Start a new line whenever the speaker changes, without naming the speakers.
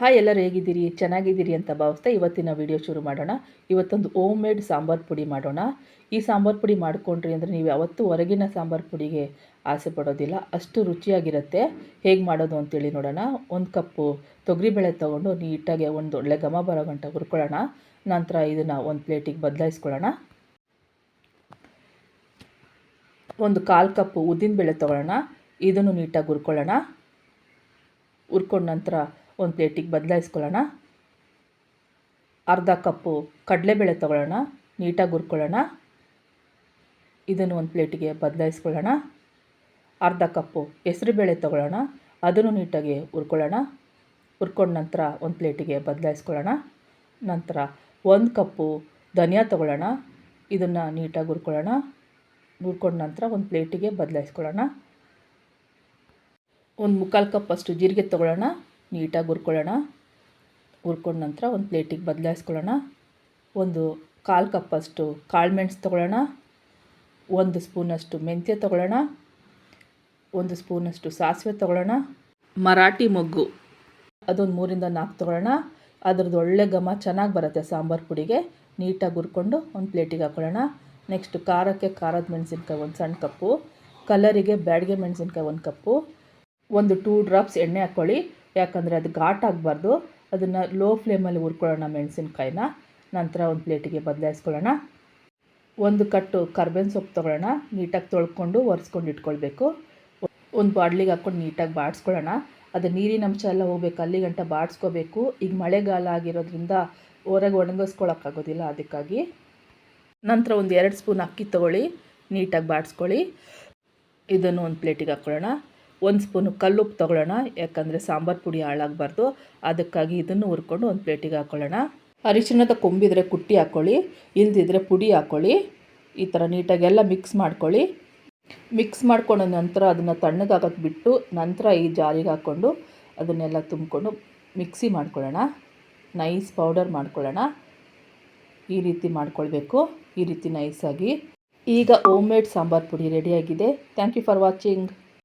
Hi ಎಲ್ಲರೂ ಹೇಗಿದ್ದೀರಿ? ಚೆನ್ನಾಗಿದ್ದೀರಿ ಅಂತ ಭಾವಿಸ್ತಾ ಇವತ್ತಿನ ವಿಡಿಯೋ ಶುರು ಮಾಡೋಣ. ಇವತ್ತೊಂದು ಓಮ್ ಮೇಡ್ ಸಾಂಬಾರು ಪುಡಿ ಮಾಡೋಣ. ಈ ಸಾಂಬಾರು ಪುಡಿ ಮಾಡಿಕೊಂಡ್ರಿ ಅಂದರೆ ನೀವು ಯಾವತ್ತೂ ಹೊರಗಿನ ಸಾಂಬಾರು ಪುಡಿಗೆ ಆಸೆ ಪಡೋದಿಲ್ಲ. ಅಷ್ಟು ರುಚಿಯಾಗಿರುತ್ತೆ. ಹೇಗೆ ಮಾಡೋದು ಅಂತೇಳಿ ನೋಡೋಣ. ಒಂದು ಕಪ್ಪು ತೊಗರಿಬೇಳೆ ತೊಗೊಂಡು ನೀಟಾಗಿ ಒಂದು ಒಳ್ಳೆ ಘಮ ಬರೋ ಗಂಟ ಹುರ್ಕೊಳ್ಳೋಣ. ನಂತರ ಇದನ್ನು ಒಂದು ಪ್ಲೇಟಿಗೆ ಬದಲಾಯಿಸ್ಕೊಳ್ಳೋಣ. ಒಂದು ಕಾಲು ಕಪ್ಪು ಉದ್ದಿನಬೇಳೆ ತೊಗೊಳ್ಳೋಣ. ಇದನ್ನು ನೀಟಾಗಿ ಹುರ್ಕೊಳ್ಳೋಣ. ಹುರ್ಕೊಂಡ ನಂತರ ಒಂದು ಪ್ಲೇಟಿಗೆ ಬದಲಾಯಿಸ್ಕೊಳ್ಳೋಣ. ಅರ್ಧ ಕಪ್ಪು ಕಡಲೆಬೇಳೆ ತೊಗೊಳ್ಳೋಣ, ನೀಟಾಗಿ ಹುರ್ಕೊಳ್ಳೋಣ. ಇದನ್ನು ಒಂದು ಪ್ಲೇಟಿಗೆ ಬದಲಾಯಿಸ್ಕೊಳ್ಳೋಣ. ಅರ್ಧ ಕಪ್ಪು ಹೆಸರುಬೇಳೆ ತೊಗೊಳ್ಳೋಣ, ಅದನ್ನು ನೀಟಾಗಿ ಹುರ್ಕೊಳ್ಳೋಣ. ಹುರ್ಕೊಂಡ ನಂತರ ಒಂದು ಪ್ಲೇಟಿಗೆ ಬದಲಾಯಿಸ್ಕೊಳ್ಳೋಣ. ನಂತರ ಒಂದು ಕಪ್ಪು ಧನಿಯಾ ತೊಗೊಳ್ಳೋಣ, ಇದನ್ನು ನೀಟಾಗಿ ಹುರ್ಕೊಳ್ಳೋಣ. ಹುರ್ಕೊಂಡ ನಂತರ ಒಂದು ಪ್ಲೇಟಿಗೆ ಬದಲಾಯಿಸ್ಕೊಳ್ಳೋಣ. ಒಂದು ಮುಕ್ಕಾಲು ಕಪ್ಪಷ್ಟು ಜೀರಿಗೆ ತೊಗೊಳ್ಳೋಣ. ನೀಟಾಗಿ ಹುರ್ಕೊಳ್ಳೋಣ. ಹುರ್ಕೊಂಡ ನಂತರ ಒಂದು ಪ್ಲೇಟಿಗೆ ಬದಲಾಯಿಸ್ಕೊಳ್ಳೋಣ. ಒಂದು ಕಾಲು ಕಪ್ಪಷ್ಟು ಕಾಳುಮೆಣ್ಸು ತೊಗೊಳ್ಳೋಣ. ಒಂದು ಸ್ಪೂನಷ್ಟು ಮೆಂತ್ಯ ತೊಗೊಳ್ಳೋಣ. ಒಂದು ಸ್ಪೂನಷ್ಟು ಸಾಸಿವೆ ತೊಗೊಳ್ಳೋಣ. ಮರಾಠಿ ಮೊಗ್ಗು. ಅದೊಂದು ಮೂರಿಂದ ನಾಲ್ಕು ತೊಗೊಳ್ಳೋಣ. ಅದ್ರದ್ದು ಒಳ್ಳೆ ಘಮ ಚೆನ್ನಾಗಿ ಬರುತ್ತೆ ಸಾಂಬಾರು ಪುಡಿಗೆ. ನೀಟಾಗಿ ಹುರ್ಕೊಂಡು ಒಂದು ಪ್ಲೇಟಿಗೆ ಹಾಕೊಳ್ಳೋಣ. ನೆಕ್ಸ್ಟ್ ಖಾರಕ್ಕೆ ಖಾರದ ಮೆಣಸಿನ್ಕಾಯಿ ಒಂದು ಸಣ್ಣ ಕಪ್ಪು. ಕಲರಿಗೆ ಬ್ಯಾಡಿಗೆ ಮೆಣಸಿನ್ಕಾಯಿ ಒಂದು ಕಪ್ಪು. ಒಂದು ಟೂ ಡ್ರಾಪ್ಸ್ ಎಣ್ಣೆ ಹಾಕ್ಕೊಳ್ಳಿ. ಯಾಕಂದರೆ ಅದು ಘಾಟ್ ಆಗಬಾರ್ದು. ಅದನ್ನು ಲೋ ಫ್ಲೇಮಲ್ಲಿ ಹುರ್ಕೊಳ್ಳೋಣ ಮೆಣಸಿನ್ಕಾಯಿನ. ನಂತರ ಒಂದು ಪ್ಲೇಟಿಗೆ ಬದಲಾಯಿಸ್ಕೊಳ್ಳೋಣ. ಒಂದು ಕಟ್ಟು ಕರ್ಬೇವಿನ ಸೊಪ್ಪು ತೊಗೊಳ್ಳೋಣ. ನೀಟಾಗಿ ತೊಳ್ಕೊಂಡು ಒರೆಸ್ಕೊಂಡು ಇಟ್ಕೊಳ್ಬೇಕು. ಒಂದು ಬಾಡ್ಲಿಗೆ ಹಾಕ್ಕೊಂಡು ನೀಟಾಗಿ ಬಾಡಿಸ್ಕೊಳ್ಳೋಣ ಅದು ನೀರಿನ ಅಂಶ ಎಲ್ಲ ಹೋಗ್ಬೇಕು. ಅಲ್ಲಿ ಗಂಟ ಬಾಡಿಸ್ಕೋಬೇಕು ಈಗ ಮಳೆಗಾಲ ಆಗಿರೋದ್ರಿಂದ ಹೊರಗೆ ಒಣಗಿಸ್ಕೊಳಕ್ಕಾಗೋದಿಲ್ಲ ಅದಕ್ಕಾಗಿ. ನಂತರ ಒಂದು ಎರಡು ಸ್ಪೂನ್ ಅಕ್ಕಿ ತೊಗೊಳ್ಳಿ. ನೀಟಾಗಿ ಬಾಡಿಸ್ಕೊಳ್ಳಿ ಇದನ್ನು ಒಂದು ಪ್ಲೇಟಿಗೆ ಹಾಕ್ಕೊಳ್ಳೋಣ. ಒಂದು ಸ್ಪೂನು ಕಲ್ಲುಪ್ಪು ತೊಗೊಳ್ಳೋಣ, ಯಾಕಂದರೆ ಸಾಂಬಾರು ಪುಡಿ ಹಾಳಾಗಬಾರ್ದು. ಅದಕ್ಕಾಗಿ ಇದನ್ನು ಹುರ್ಕೊಂಡು ಒಂದು ಪ್ಲೇಟಿಗೆ ಹಾಕ್ಕೊಳ್ಳೋಣ ಅರಿಶಿಣದ ಕೊಂಬಿದ್ರೆ ಕುಟ್ಟಿ ಹಾಕ್ಕೊಳ್ಳಿ ಇಲ್ದಿದ್ರೆ ಪುಡಿ ಹಾಕ್ಕೊಳ್ಳಿ ಈ ಥರ ನೀಟಾಗಿ ಎಲ್ಲ ಮಿಕ್ಸ್ ಮಾಡ್ಕೊಳ್ಳಿ. ಮಿಕ್ಸ್ ಮಾಡ್ಕೊಂಡ ನಂತರ ಅದನ್ನು ತಣ್ಣಗಾಗಕ್ಕೆ ಬಿಟ್ಟು ನಂತರ ಈ ಜಾರಿಗೆ ಹಾಕ್ಕೊಂಡು ಅದನ್ನೆಲ್ಲ ತುಂಬಿಕೊಂಡು ಮಿಕ್ಸಿ ಮಾಡ್ಕೊಳ್ಳೋಣ. ನೈಸ್ ಪೌಡರ್ ಮಾಡ್ಕೊಳ್ಳೋಣ. ಈ ರೀತಿ ಮಾಡ್ಕೊಳ್ಬೇಕು. ಈ ರೀತಿ ನೈಸಾಗಿ. ಈಗ ಓಮ್ ಮೇಡ್ ಸಾಂಬಾರು ಪುಡಿ ರೆಡಿಯಾಗಿದೆ ಥ್ಯಾಂಕ್ ಯು ಫಾರ್ ವಾಚಿಂಗ್